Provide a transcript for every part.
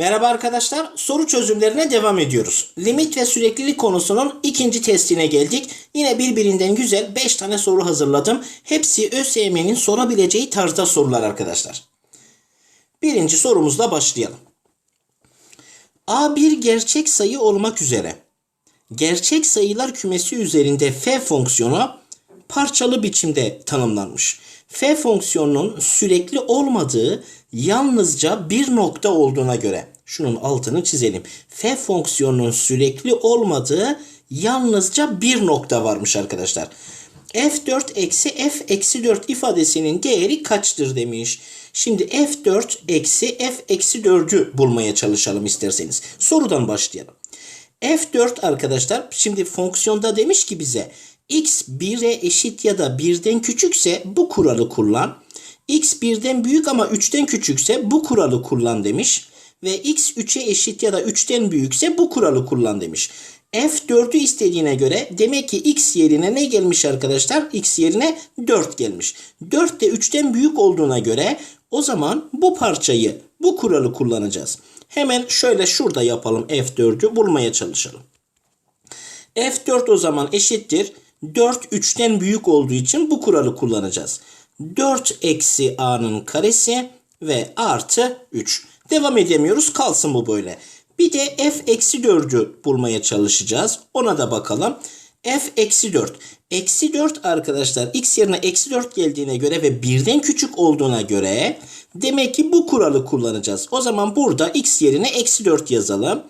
Merhaba arkadaşlar, soru çözümlerine devam ediyoruz. Limit ve süreklilik konusunun ikinci testine geldik. Yine birbirinden güzel 5 tane soru hazırladım. Hepsi ÖSYM'nin sorabileceği tarzda sorular arkadaşlar. Birinci sorumuzla başlayalım. A bir gerçek sayı olmak üzere gerçek sayılar kümesi üzerinde f fonksiyonu parçalı biçimde tanımlanmış. f fonksiyonunun sürekli olmadığı yalnızca bir nokta olduğuna göre şunun altını çizelim. f fonksiyonunun sürekli olmadığı yalnızca bir nokta varmış arkadaşlar. f4 eksi f eksi 4 ifadesinin değeri kaçtır demiş. Şimdi f4 eksi f eksi 4'ü bulmaya çalışalım isterseniz. Sorudan başlayalım. F4 arkadaşlar şimdi fonksiyonda demiş ki bize x 1'e eşit ya da 1'den küçükse bu kuralı kullan. X 1'den büyük ama 3'ten küçükse bu kuralı kullan demiş. Ve x 3'e eşit ya da 3'ten büyükse bu kuralı kullan demiş. F4'ü istediğine göre demek ki x yerine ne gelmiş arkadaşlar? x yerine 4 gelmiş. 4 de 3'ten büyük olduğuna göre o zaman bu parçayı bu kuralı kullanacağız. Hemen şöyle şurada yapalım F4'ü bulmaya çalışalım. F4 o zaman eşittir. 4 3'ten büyük olduğu için bu kuralı kullanacağız. 4 eksi a'nın karesi ve artı 3. Devam edemiyoruz kalsın bu böyle. Bir de f eksi 4'ü bulmaya çalışacağız. Ona da bakalım. f eksi 4. Eksi 4 arkadaşlar x yerine eksi 4 geldiğine göre ve birden küçük olduğuna göre demek ki bu kuralı kullanacağız. O zaman burada x yerine eksi 4 yazalım.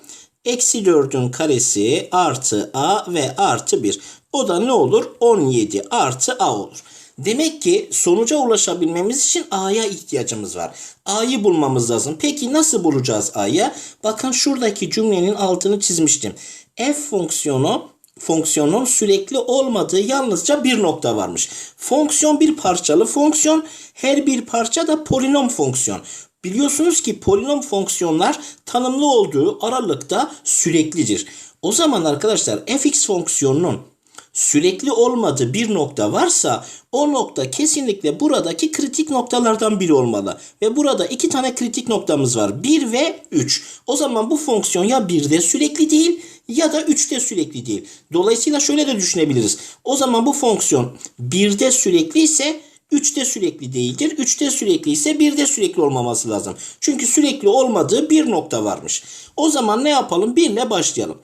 Eksi 4'ün karesi artı a ve artı 1. O da ne olur? 17 artı a olur. Demek ki sonuca ulaşabilmemiz için a'ya ihtiyacımız var. A'yı bulmamız lazım. Peki nasıl bulacağız a'yı? Bakın şuradaki cümlenin altını çizmiştim. f fonksiyonu fonksiyonun sürekli olmadığı yalnızca bir nokta varmış. Fonksiyon bir parçalı fonksiyon. Her bir parça da polinom fonksiyon. Biliyorsunuz ki polinom fonksiyonlar tanımlı olduğu aralıkta süreklidir. O zaman arkadaşlar fx fonksiyonunun sürekli olmadığı bir nokta varsa o nokta kesinlikle buradaki kritik noktalardan biri olmalı. Ve burada iki tane kritik noktamız var. 1 ve 3. O zaman bu fonksiyon ya 1'de sürekli değil ya da 3'te sürekli değil. Dolayısıyla şöyle de düşünebiliriz. O zaman bu fonksiyon 1'de sürekli ise 3'te sürekli değildir. 3'te sürekli ise 1'de sürekli olmaması lazım. Çünkü sürekli olmadığı bir nokta varmış. O zaman ne yapalım? 1 ile başlayalım.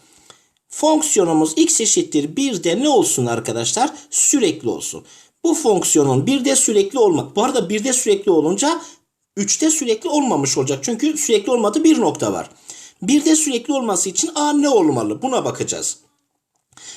Fonksiyonumuz x eşittir 1'de ne olsun arkadaşlar? Sürekli olsun. Bu fonksiyonun 1'de sürekli olmak. Bu arada 1'de sürekli olunca 3'te sürekli olmamış olacak. Çünkü sürekli olmadığı bir nokta var. 1'de sürekli olması için a ne olmalı? Buna bakacağız.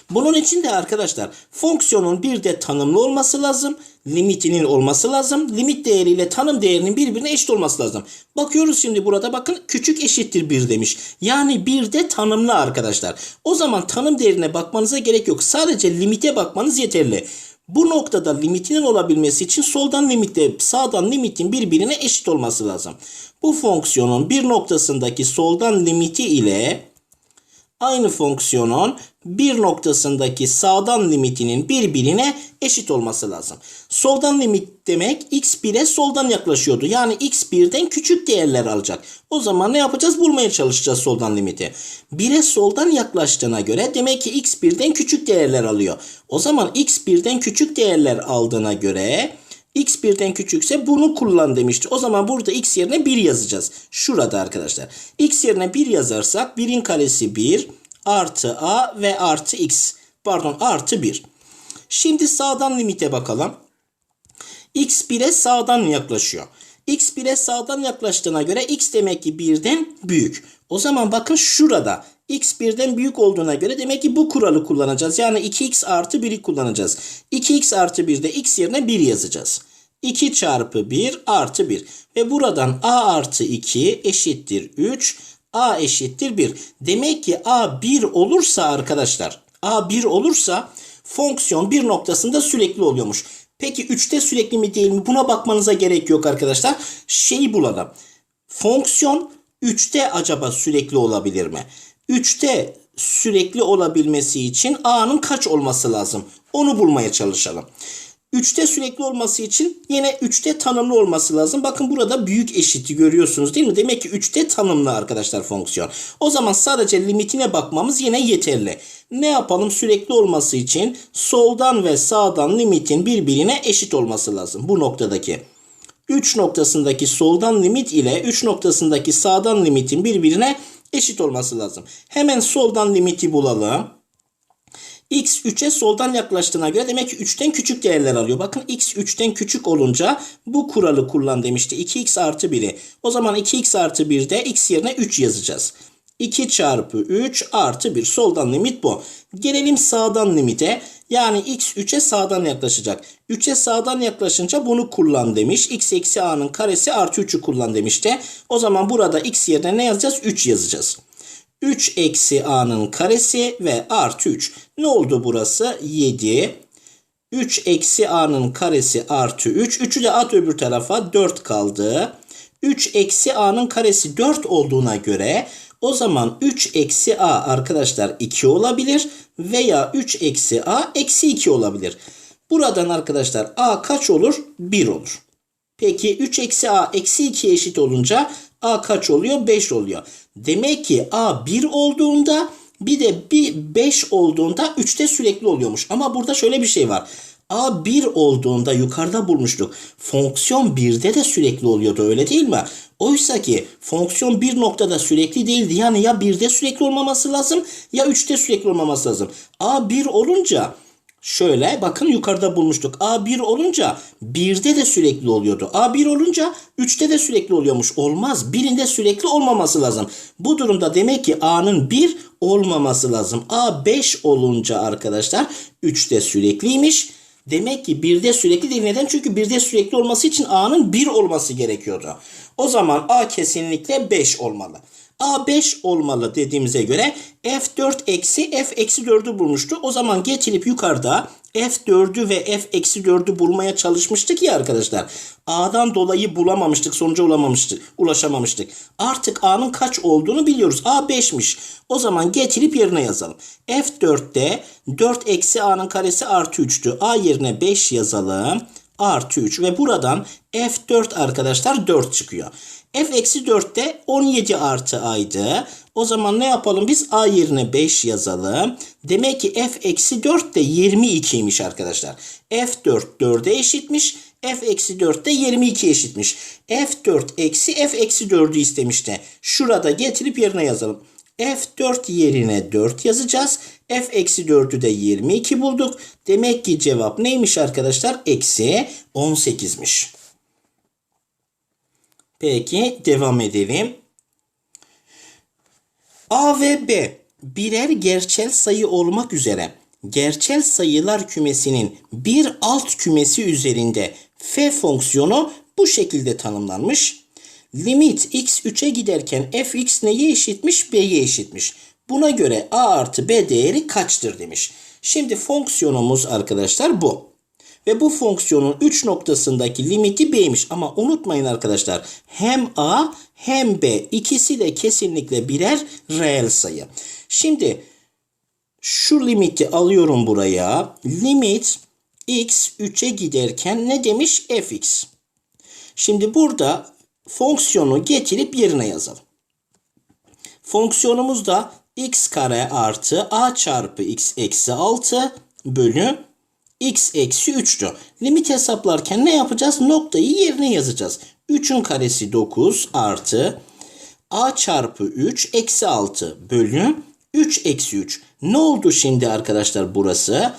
Bunun için de arkadaşlar fonksiyonun bir de tanımlı olması lazım. Limitinin olması lazım. Limit değeriyle tanım değerinin birbirine eşit olması lazım. Bakıyoruz şimdi burada bakın küçük eşittir 1 demiş. Yani bir de tanımlı arkadaşlar. O zaman tanım değerine bakmanıza gerek yok. Sadece limite bakmanız yeterli. Bu noktada limitinin olabilmesi için soldan limitle sağdan limitin birbirine eşit olması lazım. Bu fonksiyonun bir noktasındaki soldan limiti ile aynı fonksiyonun bir noktasındaki sağdan limitinin birbirine eşit olması lazım. Soldan limit demek x1'e soldan yaklaşıyordu. Yani x1'den küçük değerler alacak. O zaman ne yapacağız? Bulmaya çalışacağız soldan limiti. 1'e soldan yaklaştığına göre demek ki x1'den küçük değerler alıyor. O zaman x1'den küçük değerler aldığına göre x birden küçükse bunu kullan demişti. O zaman burada x yerine 1 yazacağız. Şurada arkadaşlar. x yerine 1 yazarsak 1'in karesi 1 artı a ve artı x. Pardon artı 1. Şimdi sağdan limite bakalım. x 1'e sağdan yaklaşıyor. x 1'e sağdan yaklaştığına göre x demek ki 1'den büyük. O zaman bakın şurada x 1'den büyük olduğuna göre demek ki bu kuralı kullanacağız. Yani 2x artı 1'i kullanacağız. 2x artı 1'de x yerine 1 yazacağız. 2 çarpı 1 artı 1. Ve buradan a artı 2 eşittir 3. a eşittir 1. Demek ki a 1 olursa arkadaşlar a 1 olursa fonksiyon bir noktasında sürekli oluyormuş. Peki 3'te sürekli mi değil mi? Buna bakmanıza gerek yok arkadaşlar. Şeyi bulalım. Fonksiyon 3'te acaba sürekli olabilir mi? 3'te sürekli olabilmesi için a'nın kaç olması lazım? Onu bulmaya çalışalım. 3'te sürekli olması için yine 3'te tanımlı olması lazım. Bakın burada büyük eşiti görüyorsunuz değil mi? Demek ki 3'te tanımlı arkadaşlar fonksiyon. O zaman sadece limitine bakmamız yine yeterli. Ne yapalım? Sürekli olması için soldan ve sağdan limitin birbirine eşit olması lazım. Bu noktadaki. 3 noktasındaki soldan limit ile 3 noktasındaki sağdan limitin birbirine eşit olması lazım. Hemen soldan limiti bulalım. X 3'e soldan yaklaştığına göre demek ki 3'ten küçük değerler alıyor. Bakın X 3'ten küçük olunca bu kuralı kullan demişti. 2X artı 1'i. O zaman 2X artı 1'de X yerine 3 yazacağız. 2 çarpı 3 artı 1. Soldan limit bu. Gelelim sağdan limite. Yani x 3'e sağdan yaklaşacak. 3'e sağdan yaklaşınca bunu kullan demiş. x eksi a'nın karesi artı 3'ü kullan demişti. O zaman burada x yerine ne yazacağız? 3 yazacağız. 3 eksi a'nın karesi ve artı 3. Ne oldu burası? 7. 3 eksi a'nın karesi artı 3. 3'ü de at öbür tarafa 4 kaldı. 3 eksi a'nın karesi 4 olduğuna göre o zaman 3 eksi a arkadaşlar 2 olabilir veya 3 eksi a eksi 2 olabilir. Buradan arkadaşlar a kaç olur? 1 olur. Peki 3 eksi a eksi 2 eşit olunca a kaç oluyor? 5 oluyor. Demek ki a 1 olduğunda bir de bir 5 olduğunda 3'te sürekli oluyormuş. Ama burada şöyle bir şey var. A 1 olduğunda yukarıda bulmuştuk. Fonksiyon 1'de de sürekli oluyordu öyle değil mi? Oysa ki fonksiyon bir noktada sürekli değildi. Yani ya 1'de sürekli olmaması lazım ya 3'te sürekli olmaması lazım. A 1 olunca Şöyle bakın yukarıda bulmuştuk. A1 olunca 1'de de sürekli oluyordu. A1 olunca 3'te de sürekli oluyormuş. Olmaz. Birinde sürekli olmaması lazım. Bu durumda demek ki A'nın 1 olmaması lazım. A5 olunca arkadaşlar 3'te sürekliymiş. Demek ki 1'de sürekli değil. Neden? Çünkü 1'de sürekli olması için A'nın 1 olması gerekiyordu. O zaman A kesinlikle 5 olmalı. A5 olmalı dediğimize göre F4 eksi F eksi 4'ü bulmuştu. O zaman getirip yukarıda F4'ü ve F eksi 4'ü bulmaya çalışmıştık ya arkadaşlar. A'dan dolayı bulamamıştık, sonuca ulaşamamıştık, ulaşamamıştık. Artık A'nın kaç olduğunu biliyoruz. A 5'miş. O zaman getirip yerine yazalım. F4'te 4 eksi A'nın karesi artı 3'tü. A yerine 5 yazalım. Artı 3 ve buradan F4 arkadaşlar 4 çıkıyor. F eksi 4'te 17 artı a'ydı. O zaman ne yapalım biz a yerine 5 yazalım. Demek ki f eksi 4 de 22'ymiş arkadaşlar. f4 4'e eşitmiş. f eksi 4 de 22 eşitmiş. f4 eksi f eksi 4'ü istemişti. Şurada getirip yerine yazalım. F4 yerine 4 yazacağız. F eksi 4'ü de 22 bulduk. Demek ki cevap neymiş arkadaşlar? Eksi 18'miş. Peki devam edelim. A ve B birer gerçel sayı olmak üzere gerçel sayılar kümesinin bir alt kümesi üzerinde f fonksiyonu bu şekilde tanımlanmış. Limit x 3'e giderken fx neye eşitmiş? b'ye eşitmiş. Buna göre a artı b değeri kaçtır demiş. Şimdi fonksiyonumuz arkadaşlar bu. Ve bu fonksiyonun 3 noktasındaki limiti b'ymiş. Ama unutmayın arkadaşlar hem a hem b ikisi de kesinlikle birer reel sayı. Şimdi şu limiti alıyorum buraya. Limit x 3'e giderken ne demiş? fx. Şimdi burada fonksiyonu getirip yerine yazalım. Fonksiyonumuz da x kare artı a çarpı x eksi 6 bölü x eksi 3'tü. Limit hesaplarken ne yapacağız? Noktayı yerine yazacağız. 3'ün karesi 9 artı a çarpı 3 eksi 6 bölü 3 eksi 3. Ne oldu şimdi arkadaşlar burası?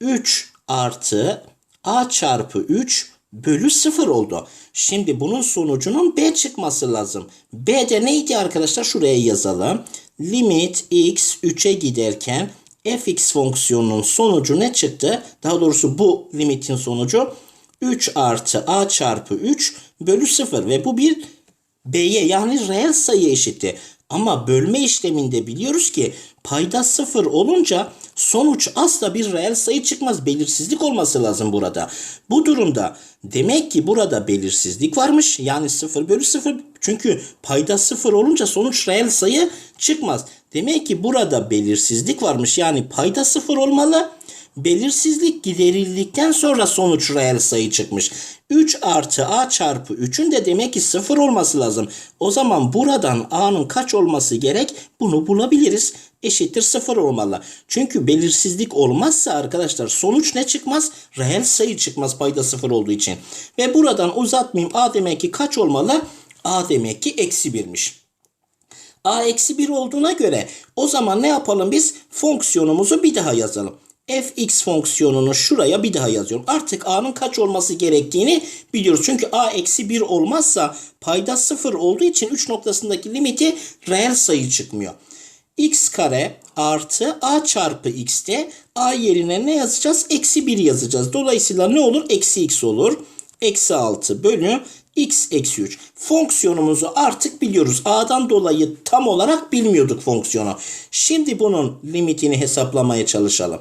3 artı a çarpı 3 bölü 0 oldu. Şimdi bunun sonucunun b çıkması lazım. b de neydi arkadaşlar? Şuraya yazalım. Limit x 3'e giderken fx fonksiyonunun sonucu ne çıktı? Daha doğrusu bu limitin sonucu 3 artı a çarpı 3 bölü 0 ve bu bir b'ye yani reel sayı eşitti. Ama bölme işleminde biliyoruz ki payda 0 olunca sonuç asla bir reel sayı çıkmaz. Belirsizlik olması lazım burada. Bu durumda demek ki burada belirsizlik varmış. Yani 0 bölü 0 çünkü payda 0 olunca sonuç reel sayı çıkmaz. Demek ki burada belirsizlik varmış. Yani payda 0 olmalı Belirsizlik giderildikten sonra sonuç reel sayı çıkmış. 3 artı a çarpı 3'ün de demek ki 0 olması lazım. O zaman buradan a'nın kaç olması gerek? Bunu bulabiliriz. Eşittir 0 olmalı. Çünkü belirsizlik olmazsa arkadaşlar sonuç ne çıkmaz? Reel sayı çıkmaz payda 0 olduğu için. Ve buradan uzatmayayım. a demek ki kaç olmalı? a demek ki eksi 1'miş a eksi 1 olduğuna göre o zaman ne yapalım biz? Fonksiyonumuzu bir daha yazalım. Fx fonksiyonunu şuraya bir daha yazıyorum. Artık a'nın kaç olması gerektiğini biliyoruz. Çünkü a eksi 1 olmazsa payda 0 olduğu için 3 noktasındaki limiti reel sayı çıkmıyor. x kare artı a çarpı x'te a yerine ne yazacağız? Eksi 1 yazacağız. Dolayısıyla ne olur? Eksi x olur. Eksi 6 bölü x eksi 3. Fonksiyonumuzu artık biliyoruz. A'dan dolayı tam olarak bilmiyorduk fonksiyonu. Şimdi bunun limitini hesaplamaya çalışalım.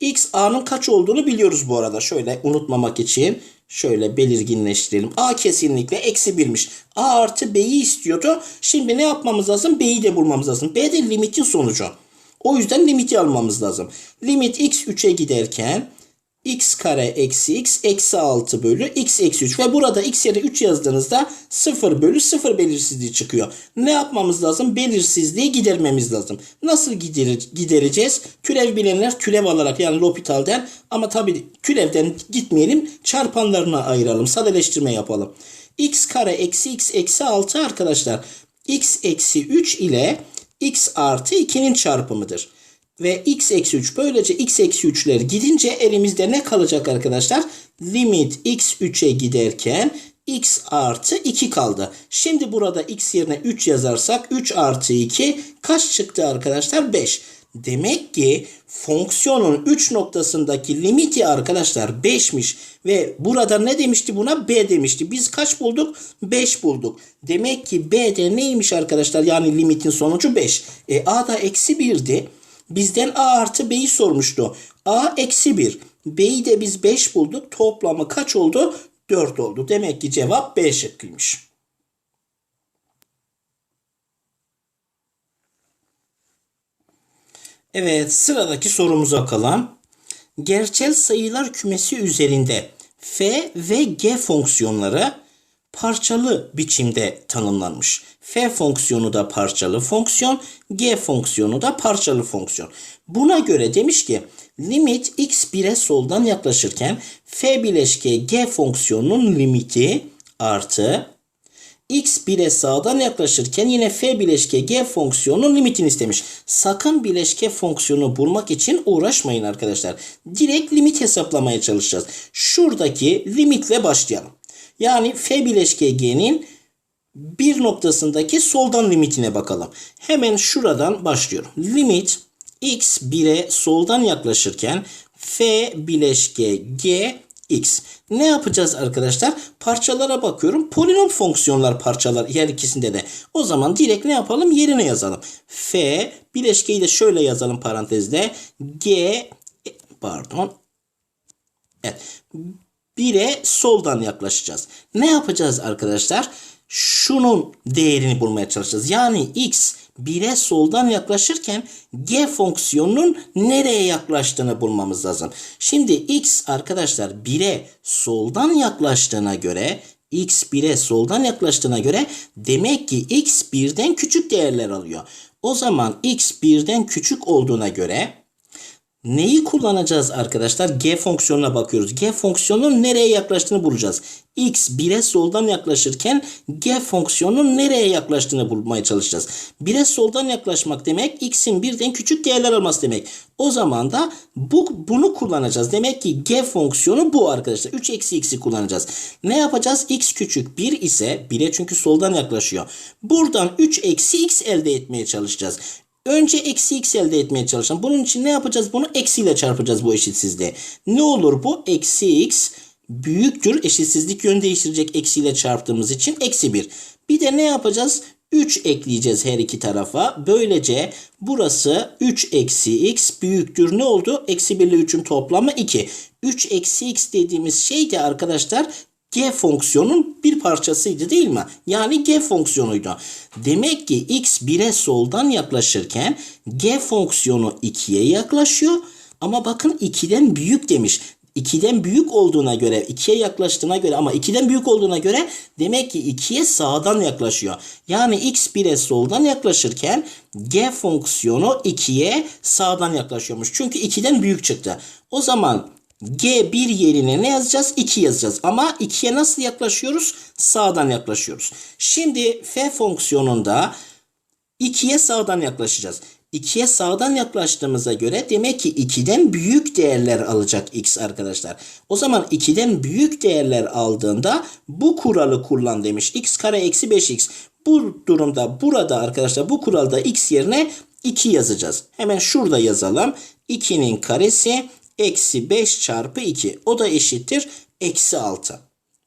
X a'nın kaç olduğunu biliyoruz bu arada. Şöyle unutmamak için şöyle belirginleştirelim. a kesinlikle eksi 1'miş. a artı b'yi istiyordu. Şimdi ne yapmamız lazım? b'yi de bulmamız lazım. b de limitin sonucu. O yüzden limiti almamız lazım. Limit x 3'e giderken x kare eksi x eksi 6 bölü x eksi 3 ve burada x yerine 3 yazdığınızda 0 bölü 0 belirsizliği çıkıyor. Ne yapmamız lazım? Belirsizliği gidermemiz lazım. Nasıl gider gidereceğiz? Türev bilenler türev alarak yani L'Hopital'den ama tabi türevden gitmeyelim çarpanlarına ayıralım sadeleştirme yapalım. x kare eksi x eksi 6 arkadaşlar x eksi 3 ile x artı 2'nin çarpımıdır ve x eksi 3 böylece x eksi 3'ler gidince elimizde ne kalacak arkadaşlar? Limit x 3'e giderken x artı 2 kaldı. Şimdi burada x yerine 3 yazarsak 3 artı 2 kaç çıktı arkadaşlar? 5. Demek ki fonksiyonun 3 noktasındaki limiti arkadaşlar 5'miş. Ve burada ne demişti buna? B demişti. Biz kaç bulduk? 5 bulduk. Demek ki B de neymiş arkadaşlar? Yani limitin sonucu 5. E A da eksi 1'di. Bizden A artı B'yi sormuştu. A eksi 1. B'yi de biz 5 bulduk. Toplamı kaç oldu? 4 oldu. Demek ki cevap B şıkkıymış. Evet sıradaki sorumuza bakalım. Gerçel sayılar kümesi üzerinde f ve g fonksiyonları parçalı biçimde tanımlanmış. F fonksiyonu da parçalı fonksiyon, G fonksiyonu da parçalı fonksiyon. Buna göre demiş ki limit x 1'e soldan yaklaşırken F bileşke G fonksiyonunun limiti artı x 1'e sağdan yaklaşırken yine f bileşke g fonksiyonunun limitini istemiş. Sakın bileşke fonksiyonu bulmak için uğraşmayın arkadaşlar. Direkt limit hesaplamaya çalışacağız. Şuradaki limitle başlayalım. Yani f bileşke g'nin bir noktasındaki soldan limitine bakalım. Hemen şuradan başlıyorum. Limit x 1'e soldan yaklaşırken f bileşke g x. Ne yapacağız arkadaşlar? Parçalara bakıyorum. Polinom fonksiyonlar parçalar her ikisinde de. O zaman direkt ne yapalım? Yerine yazalım. F bileşkeyi de şöyle yazalım parantezde. G pardon. Evet. 1'e soldan yaklaşacağız. Ne yapacağız arkadaşlar? Şunun değerini bulmaya çalışacağız. Yani x 1'e soldan yaklaşırken g fonksiyonunun nereye yaklaştığını bulmamız lazım. Şimdi x arkadaşlar 1'e soldan yaklaştığına göre x 1'e soldan yaklaştığına göre demek ki x 1'den küçük değerler alıyor. O zaman x 1'den küçük olduğuna göre Neyi kullanacağız arkadaşlar? G fonksiyonuna bakıyoruz. G fonksiyonunun nereye yaklaştığını bulacağız. X 1'e soldan yaklaşırken G fonksiyonunun nereye yaklaştığını bulmaya çalışacağız. 1'e soldan yaklaşmak demek X'in birden küçük değerler alması demek. O zaman da bu, bunu kullanacağız. Demek ki G fonksiyonu bu arkadaşlar. 3 eksi x'i kullanacağız. Ne yapacağız? X küçük 1 ise 1'e çünkü soldan yaklaşıyor. Buradan 3 eksi x elde etmeye çalışacağız. Önce eksi x elde etmeye çalışalım. Bunun için ne yapacağız? Bunu eksiyle çarpacağız bu eşitsizliğe. Ne olur bu? Eksi x büyüktür. Eşitsizlik yön değiştirecek eksiyle çarptığımız için eksi 1. Bir de ne yapacağız? 3 ekleyeceğiz her iki tarafa. Böylece burası 3 eksi x büyüktür. Ne oldu? Eksi 1 ile 3'ün toplamı 2. 3 eksi x dediğimiz şey de arkadaşlar g fonksiyonun bir parçasıydı değil mi? Yani g fonksiyonuydu. Demek ki x 1'e soldan yaklaşırken g fonksiyonu 2'ye yaklaşıyor. Ama bakın 2'den büyük demiş. 2'den büyük olduğuna göre 2'ye yaklaştığına göre ama 2'den büyük olduğuna göre demek ki 2'ye sağdan yaklaşıyor. Yani x 1'e soldan yaklaşırken g fonksiyonu 2'ye sağdan yaklaşıyormuş. Çünkü 2'den büyük çıktı. O zaman G1 yerine ne yazacağız? 2 yazacağız. Ama 2'ye nasıl yaklaşıyoruz? Sağdan yaklaşıyoruz. Şimdi f fonksiyonunda 2'ye sağdan yaklaşacağız. 2'ye sağdan yaklaştığımıza göre demek ki 2'den büyük değerler alacak x arkadaşlar. O zaman 2'den büyük değerler aldığında bu kuralı kullan demiş. x kare eksi 5x. Bu durumda burada arkadaşlar bu kuralda x yerine 2 yazacağız. Hemen şurada yazalım. 2'nin karesi eksi 5 çarpı 2. O da eşittir eksi 6.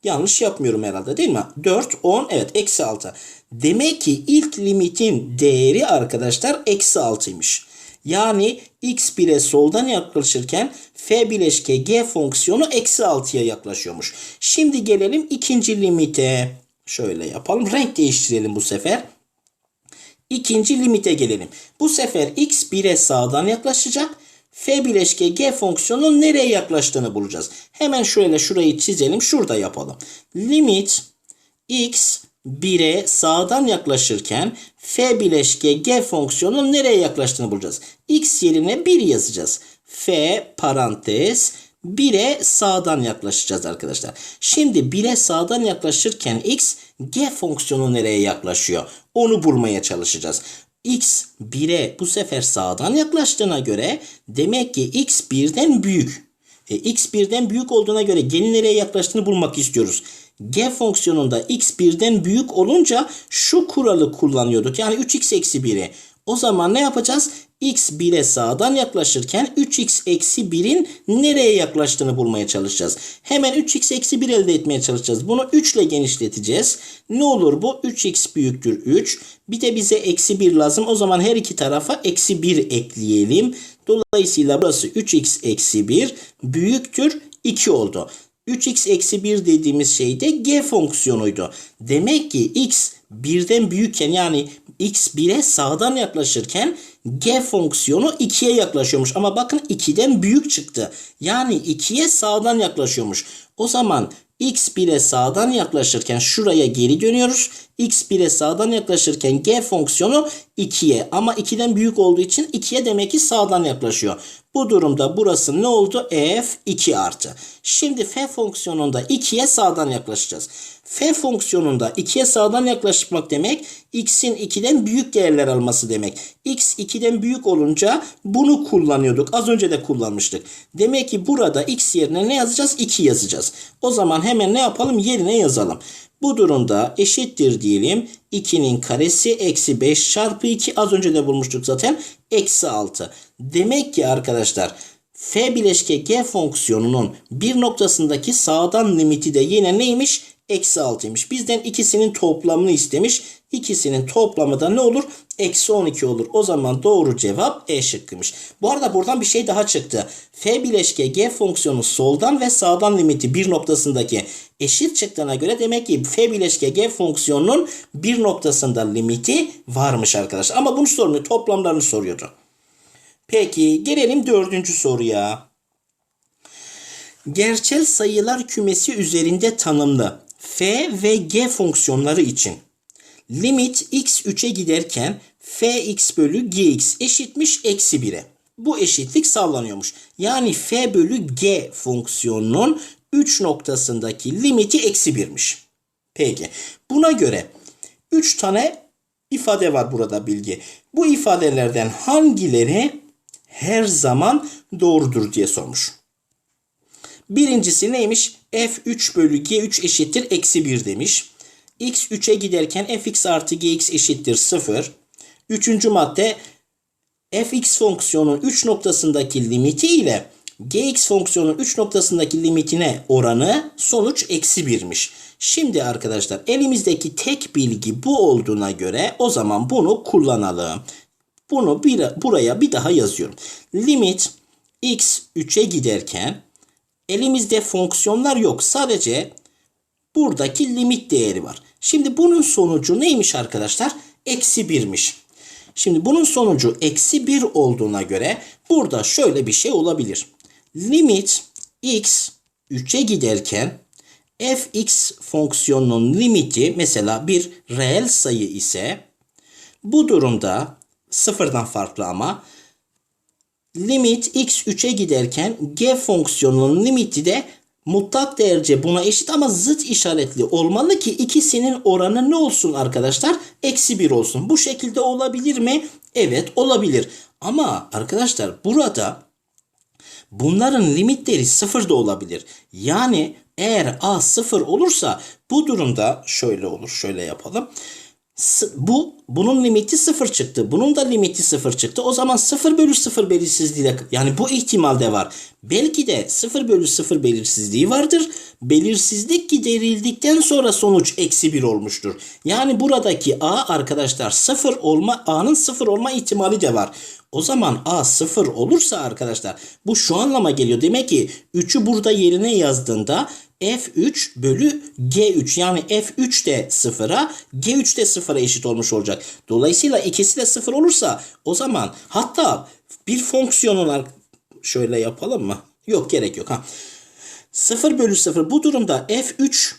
Yanlış yapmıyorum herhalde değil mi? 4, 10 evet eksi 6. Demek ki ilk limitin değeri arkadaşlar eksi 6'ymış. Yani x 1'e soldan yaklaşırken f bileşke g fonksiyonu eksi 6'ya yaklaşıyormuş. Şimdi gelelim ikinci limite. Şöyle yapalım. Renk değiştirelim bu sefer. İkinci limite gelelim. Bu sefer x 1'e sağdan yaklaşacak. F bileşke G fonksiyonunun nereye yaklaştığını bulacağız. Hemen şöyle şurayı çizelim. Şurada yapalım. Limit x 1'e sağdan yaklaşırken F bileşke G fonksiyonunun nereye yaklaştığını bulacağız. X yerine 1 yazacağız. F parantez 1'e sağdan yaklaşacağız arkadaşlar. Şimdi 1'e sağdan yaklaşırken x g fonksiyonu nereye yaklaşıyor? Onu bulmaya çalışacağız x 1'e bu sefer sağdan yaklaştığına göre demek ki x 1'den büyük. E, x 1'den büyük olduğuna göre g'nin nereye yaklaştığını bulmak istiyoruz. g fonksiyonunda x 1'den büyük olunca şu kuralı kullanıyorduk. Yani 3x eksi 1'i. O zaman ne yapacağız? X 1'e sağdan yaklaşırken 3x eksi 1'in nereye yaklaştığını bulmaya çalışacağız. Hemen 3x eksi 1 elde etmeye çalışacağız. Bunu 3 ile genişleteceğiz. Ne olur bu? 3x büyüktür 3. Bir de bize eksi 1 lazım. O zaman her iki tarafa eksi 1 ekleyelim. Dolayısıyla burası 3x eksi 1 büyüktür 2 oldu. 3x eksi 1 dediğimiz şey de g fonksiyonuydu. Demek ki x birden büyükken yani x 1'e sağdan yaklaşırken g fonksiyonu 2'ye yaklaşıyormuş. Ama bakın 2'den büyük çıktı. Yani 2'ye sağdan yaklaşıyormuş. O zaman x 1'e sağdan yaklaşırken şuraya geri dönüyoruz. x 1'e sağdan yaklaşırken g fonksiyonu 2'ye ama 2'den büyük olduğu için 2'ye demek ki sağdan yaklaşıyor. Bu durumda burası ne oldu? f 2 artı. Şimdi f fonksiyonunda 2'ye sağdan yaklaşacağız. F fonksiyonunda 2'ye sağdan yaklaşmak demek x'in 2'den büyük değerler alması demek. x 2'den büyük olunca bunu kullanıyorduk. Az önce de kullanmıştık. Demek ki burada x yerine ne yazacağız? 2 yazacağız. O zaman hemen ne yapalım? Yerine yazalım. Bu durumda eşittir diyelim. 2'nin karesi eksi 5 çarpı 2 az önce de bulmuştuk zaten. Eksi 6. Demek ki arkadaşlar f bileşke g fonksiyonunun bir noktasındaki sağdan limiti de yine neymiş? Eksi 6'ymış. Bizden ikisinin toplamını istemiş. İkisinin toplamı da ne olur? Eksi 12 olur. O zaman doğru cevap E şıkkıymış. Bu arada buradan bir şey daha çıktı. F bileşke G fonksiyonu soldan ve sağdan limiti bir noktasındaki eşit çıktığına göre demek ki F bileşke G fonksiyonunun bir noktasında limiti varmış arkadaşlar. Ama bunu sormuyor. Toplamlarını soruyordu. Peki gelelim dördüncü soruya. Gerçel sayılar kümesi üzerinde tanımlı f ve g fonksiyonları için limit x 3'e giderken fx bölü gx eşitmiş eksi 1'e. Bu eşitlik sağlanıyormuş. Yani f bölü g fonksiyonunun 3 noktasındaki limiti eksi 1'miş. Peki buna göre 3 tane ifade var burada bilgi. Bu ifadelerden hangileri her zaman doğrudur diye sormuş. Birincisi neymiş? F3 bölü g3 eşittir eksi 1 demiş. x 3'e giderken fx artı gx eşittir 0. Üçüncü madde fx fonksiyonun 3 noktasındaki limiti ile gx fonksiyonun 3 noktasındaki limitine oranı sonuç eksi 1'miş. Şimdi arkadaşlar elimizdeki tek bilgi bu olduğuna göre o zaman bunu kullanalım. Bunu bir, buraya bir daha yazıyorum. Limit x 3'e giderken elimizde fonksiyonlar yok. Sadece buradaki limit değeri var. Şimdi bunun sonucu neymiş arkadaşlar? Eksi 1'miş. Şimdi bunun sonucu eksi 1 olduğuna göre burada şöyle bir şey olabilir. Limit x 3'e giderken fx fonksiyonunun limiti mesela bir reel sayı ise bu durumda sıfırdan farklı ama limit x 3'e giderken g fonksiyonunun limiti de mutlak değerce buna eşit ama zıt işaretli olmalı ki ikisinin oranı ne olsun arkadaşlar? Eksi 1 olsun. Bu şekilde olabilir mi? Evet olabilir. Ama arkadaşlar burada bunların limitleri sıfır da olabilir. Yani eğer a sıfır olursa bu durumda şöyle olur. Şöyle yapalım bu bunun limiti sıfır çıktı. Bunun da limiti sıfır çıktı. O zaman sıfır bölü sıfır belirsizliği yani bu ihtimal de var. Belki de sıfır bölü sıfır belirsizliği vardır. Belirsizlik giderildikten sonra sonuç eksi bir olmuştur. Yani buradaki a arkadaşlar sıfır olma a'nın sıfır olma ihtimali de var. O zaman a sıfır olursa arkadaşlar bu şu anlama geliyor. Demek ki 3'ü burada yerine yazdığında F3 bölü G3 yani F3 de sıfıra G3 de sıfıra eşit olmuş olacak. Dolayısıyla ikisi de sıfır olursa o zaman hatta bir fonksiyonun şöyle yapalım mı? Yok gerek yok ha. 0 bölü 0 bu durumda F3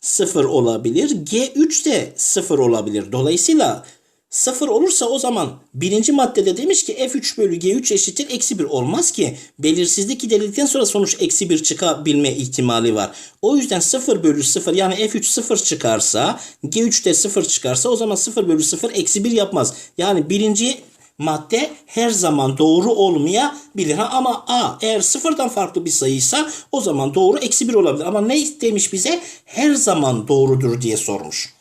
0 olabilir. G3 de 0 olabilir. Dolayısıyla 0 olursa o zaman birinci maddede demiş ki f3 bölü g3 eşittir eksi 1 olmaz ki. Belirsizlik giderildikten sonra sonuç eksi 1 çıkabilme ihtimali var. O yüzden 0 bölü 0 yani f3 0 çıkarsa g3 de 0 çıkarsa o zaman 0 bölü 0 eksi 1 yapmaz. Yani birinci madde her zaman doğru olmayabilir. Ha, ama a eğer sıfırdan farklı bir sayıysa o zaman doğru eksi 1 olabilir. Ama ne demiş bize? Her zaman doğrudur diye sormuş.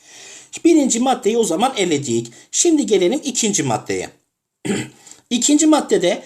Birinci maddeyi o zaman eledik. Şimdi gelelim ikinci maddeye. İkinci maddede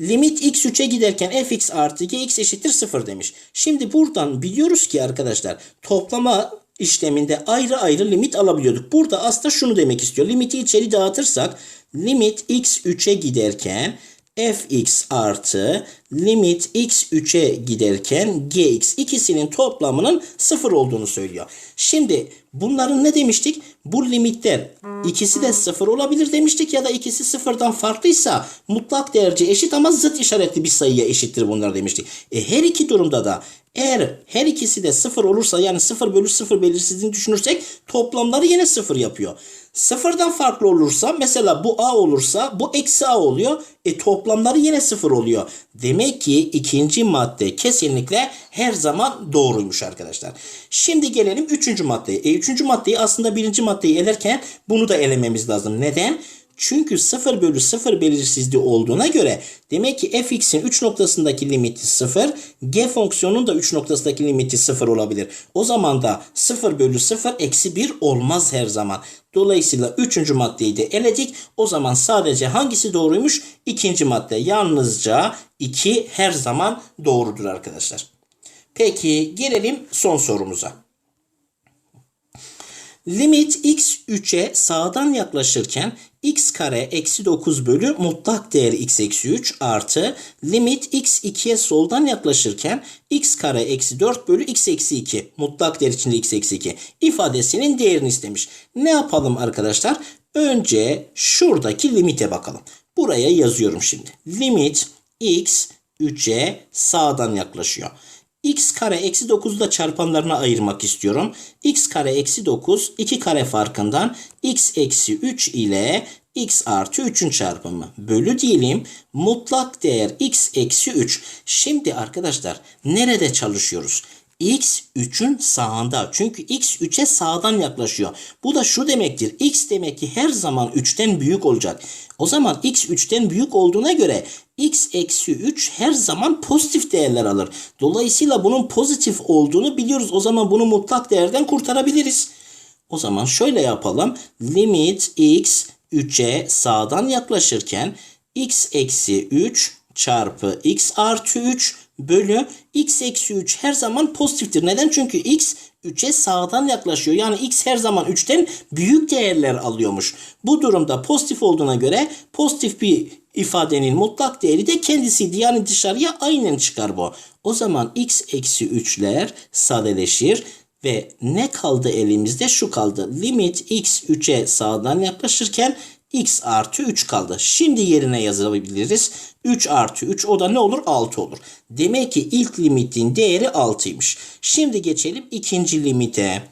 limit x 3'e giderken fx artı gx eşittir 0 demiş. Şimdi buradan biliyoruz ki arkadaşlar toplama işleminde ayrı ayrı limit alabiliyorduk. Burada aslında şunu demek istiyor. Limiti içeri dağıtırsak limit x 3'e giderken fx artı limit x 3'e giderken gx ikisinin toplamının 0 olduğunu söylüyor. Şimdi bunların ne demiştik? Bu limitler ikisi de 0 olabilir demiştik ya da ikisi sıfırdan farklıysa mutlak değerce eşit ama zıt işaretli bir sayıya eşittir bunlar demiştik. E her iki durumda da eğer her ikisi de 0 olursa yani 0 bölü 0 belirsizliğini düşünürsek toplamları yine 0 yapıyor. Sıfırdan farklı olursa mesela bu a olursa bu eksi a oluyor. E toplamları yine sıfır oluyor. Demek ki ikinci madde kesinlikle her zaman doğruymuş arkadaşlar. Şimdi gelelim üçüncü maddeye. E üçüncü maddeyi aslında birinci maddeyi elerken bunu da elememiz lazım. Neden? Çünkü 0 bölü 0 belirsizliği olduğuna göre demek ki fx'in 3 noktasındaki limiti 0, g fonksiyonunun da 3 noktasındaki limiti 0 olabilir. O zaman da 0 bölü 0 eksi 1 olmaz her zaman. Dolayısıyla 3. maddeyi de eledik. O zaman sadece hangisi doğruymuş? İkinci madde. Yalnızca 2 her zaman doğrudur arkadaşlar. Peki gelelim son sorumuza. Limit x 3'e sağdan yaklaşırken x kare eksi 9 bölü mutlak değer x eksi 3 artı limit x 2'ye soldan yaklaşırken x kare eksi 4 bölü x eksi 2 mutlak değer içinde x eksi 2 ifadesinin değerini istemiş. Ne yapalım arkadaşlar? Önce şuradaki limite bakalım. Buraya yazıyorum şimdi. Limit x 3'e sağdan yaklaşıyor x kare eksi 9'u da çarpanlarına ayırmak istiyorum. x kare eksi 9 2 kare farkından x eksi 3 ile x artı 3'ün çarpımı. Bölü diyelim mutlak değer x eksi 3. Şimdi arkadaşlar nerede çalışıyoruz? x 3'ün sağında. Çünkü x 3'e sağdan yaklaşıyor. Bu da şu demektir. x demek ki her zaman 3'ten büyük olacak. O zaman x 3'ten büyük olduğuna göre x eksi 3 her zaman pozitif değerler alır. Dolayısıyla bunun pozitif olduğunu biliyoruz. O zaman bunu mutlak değerden kurtarabiliriz. O zaman şöyle yapalım. Limit x 3'e sağdan yaklaşırken x eksi 3 çarpı x artı 3 bölü x eksi 3 her zaman pozitiftir. Neden? Çünkü x 3'e sağdan yaklaşıyor. Yani x her zaman 3'ten büyük değerler alıyormuş. Bu durumda pozitif olduğuna göre pozitif bir ifadenin mutlak değeri de kendisiydi. Yani dışarıya aynen çıkar bu. O zaman x eksi 3'ler sadeleşir. Ve ne kaldı elimizde? Şu kaldı. Limit x 3'e sağdan yaklaşırken x artı 3 kaldı. Şimdi yerine yazabiliriz. 3 artı 3 o da ne olur? 6 olur. Demek ki ilk limitin değeri 6'ymış. Şimdi geçelim ikinci limite.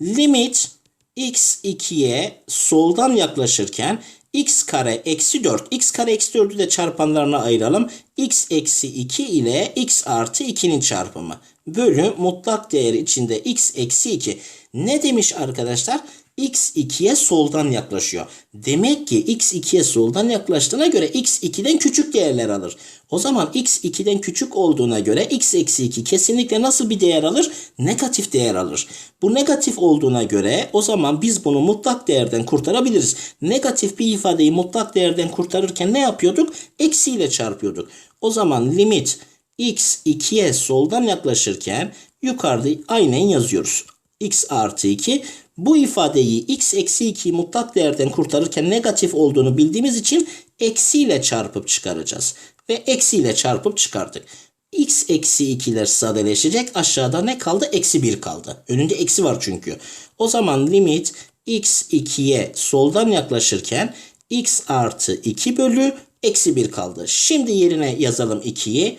Limit x 2'ye soldan yaklaşırken x kare eksi 4. x kare eksi 4'ü de çarpanlarına ayıralım. x eksi 2 ile x artı 2'nin çarpımı. Bölü mutlak değeri içinde x eksi 2. Ne demiş arkadaşlar? X 2'ye soldan yaklaşıyor. Demek ki x 2'ye soldan yaklaştığına göre x 2'den küçük değerler alır. O zaman x 2'den küçük olduğuna göre x eksi 2 kesinlikle nasıl bir değer alır? Negatif değer alır. Bu negatif olduğuna göre o zaman biz bunu mutlak değerden kurtarabiliriz. Negatif bir ifadeyi mutlak değerden kurtarırken ne yapıyorduk? Eksiyle çarpıyorduk. O zaman limit x 2'ye soldan yaklaşırken yukarıda aynen yazıyoruz. X artı 2 bu ifadeyi x eksi 2'yi mutlak değerden kurtarırken negatif olduğunu bildiğimiz için eksiyle çarpıp çıkaracağız. Ve eksiyle çarpıp çıkardık. x eksi 2'ler sadeleşecek. Aşağıda ne kaldı? Eksi 1 kaldı. Önünde eksi var çünkü. O zaman limit x 2'ye soldan yaklaşırken x artı 2 bölü eksi 1 kaldı. Şimdi yerine yazalım 2'yi.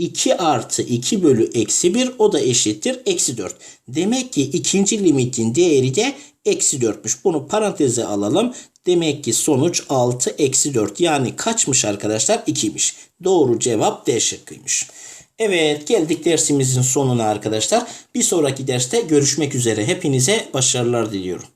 2 artı 2 bölü eksi 1 o da eşittir eksi 4. Demek ki ikinci limitin değeri de eksi 4'müş. Bunu paranteze alalım. Demek ki sonuç 6 eksi 4 yani kaçmış arkadaşlar? 2'ymiş. Doğru cevap D şıkkıymış. Evet geldik dersimizin sonuna arkadaşlar. Bir sonraki derste görüşmek üzere. Hepinize başarılar diliyorum.